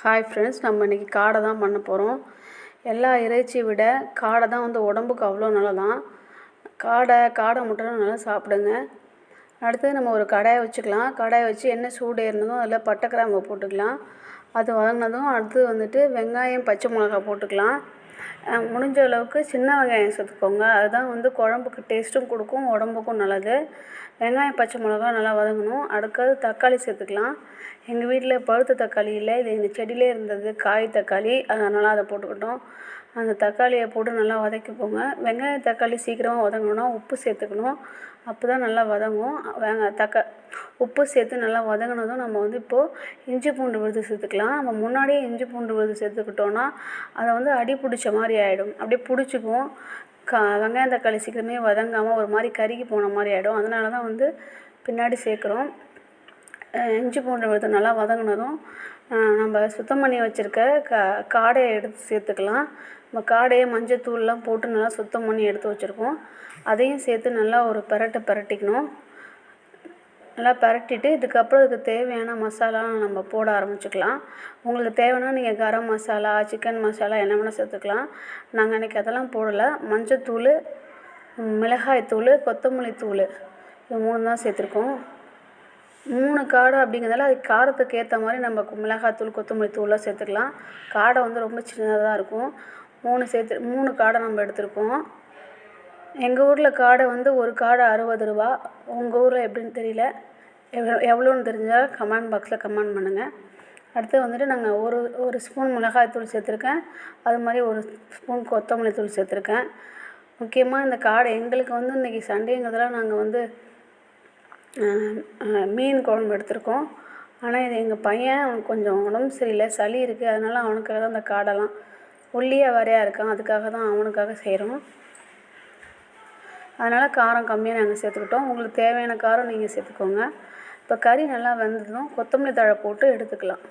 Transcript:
Hi friends நம்ம இன்றைக்கி காடை தான் பண்ண போகிறோம் எல்லா இறைச்சியை விட காடை தான் வந்து உடம்புக்கு அவ்வளோ நல்லதான். காடை காடை முட்டைலாம் நல்லா சாப்பிடுங்க. அடுத்து நம்ம ஒரு கடாயை வச்சுக்கலாம். கடாயை வச்சு என்ன சூடு ஏறினதும் அதில் பட்டை கிராம்பு போட்டுக்கலாம். அது வதங்கினதும் அடுத்து வந்துட்டு வெங்காயம் பச்சை மிளகா போட்டுக்கலாம். முடிஞ்ச அளவுக்கு சின்ன வெங்காயம் சேர்த்துக்கோங்க அதுதான் வந்து குழம்புக்கு டேஸ்ட்டும் கொடுக்கும் உடம்புக்கும் நல்லது. வெங்காயம் பச்சை மிளகா நல்லா வதங்கணும். அடுத்தது தக்காளி சேர்த்துக்கலாம். எங்கள் வீட்டில் பழுத்த தக்காளி இல்லை இது எங்கள் செடியிலே இருந்தது காய் தக்காளி அதனால் அதை போட்டுக்கிட்டோம். அந்த தக்காளியை போட்டு நல்லா வதக்கிக்கோங்க. வெங்காயம் தக்காளி சீக்கிரமாக வதங்கணும்னா உப்பு சேர்த்துக்கணும். அப்போ தான் நல்லா வதங்கும். வெங்க தக்கா உப்பு சேர்த்து நல்லா வதங்கினதும் நம்ம வந்து இப்போது இஞ்சி பூண்டு விழுது சேர்த்துக்கலாம். நம்ம முன்னாடியே இஞ்சி பூண்டு விழுது சேர்த்துக்கிட்டோன்னா அதை வந்து அடி பிடிச்ச மாதிரி ஆகிடும் அப்படியே பிடிச்சிக்கும். கா வெங்காயம் தக்காளி சீக்கிரமே வதங்காமல் ஒரு மாதிரி கருகி போன மாதிரி ஆகிடும் அதனால தான் வந்து பின்னாடி சேர்க்குறோம். இஞ்சி பூண்டு விழுது நல்லா வதங்கினதும் நம்ம சுத்தம் பண்ணி வச்சுருக்க கா காடையை எடுத்து சேர்த்துக்கலாம். நம்ம காடையை மஞ்சத்தூள்லாம் போட்டு நல்லா சுத்தம் பண்ணி எடுத்து வச்சுருக்கோம். அதையும் சேர்த்து நல்லா ஒரு பெரட்டு பெரட்டிக்கணும். நல்லா பரட்டிட்டு இதுக்கப்புறம் இதுக்கு தேவையான மசாலா நம்ம போட ஆரம்பிச்சுக்கலாம். உங்களுக்கு தேவைன்னா நீங்கள் கரம் மசாலா சிக்கன் மசாலா என்ன வேணால் சேர்த்துக்கலாம். நாங்கள் இன்றைக்கி அதெல்லாம் போடலை. மஞ்சத்தூள் மிளகாய் தூள் கொத்தமல்லி தூள் இது மூணு தான் சேர்த்துருக்கோம். மூணு காடை அப்படிங்கிறதால அது காரத்துக்கு ஏற்ற மாதிரி நம்ம மிளகாத்தூள் கொத்தமல்லி தூள்லாம் சேர்த்துக்கலாம். காடை வந்து ரொம்ப சின்னதாக இருக்கும். மூணு சேர்த்து மூணு காடை நம்ம எடுத்திருக்கோம். எங்கள் ஊரில் காடை வந்து ஒரு காடை அறுபது ரூபா. உங்கள் ஊரில் எப்படின்னு தெரியல. எவ்வளோ எவ்வளோன்னு தெரிஞ்சால் கமெண்ட் பாக்ஸில் கமெண்ட் பண்ணுங்கள் அடுத்து வந்துட்டு நாங்கள் ஒரு ஒரு ஸ்பூன் மிளகாய் தூள் சேர்த்துருக்கேன். அது மாதிரி ஒரு ஸ்பூன் கொத்தமல்லி தூள் சேர்த்துருக்கேன். முக்கியமாக இந்த காடை எங்களுக்கு வந்து இன்றைக்கி சண்டேங்கிறதுலாம் நாங்கள் வந்து மீன் குழம்பு எடுத்திருக்கோம். ஆனால் இது எங்கள் பையன் அவனுக்கு கொஞ்சம் உடம்பு சரியில்லை சளி இருக்குது அதனால் அவனுக்காக தான் அந்த காடெல்லாம் ஒல்லியாக வரையாக இருக்கான். அதுக்காக தான் அவனுக்காக செய்கிறோம் அதனால் காரம் கம்மியாக நாங்கள் சேர்த்துக்கிட்டோம். உங்களுக்கு தேவையான காரம் நீங்கள் சேர்த்துக்கோங்க. இப்போ கறி நல்லா வெந்ததும் கொத்தமல்லி தழை போட்டு எடுத்துக்கலாம்.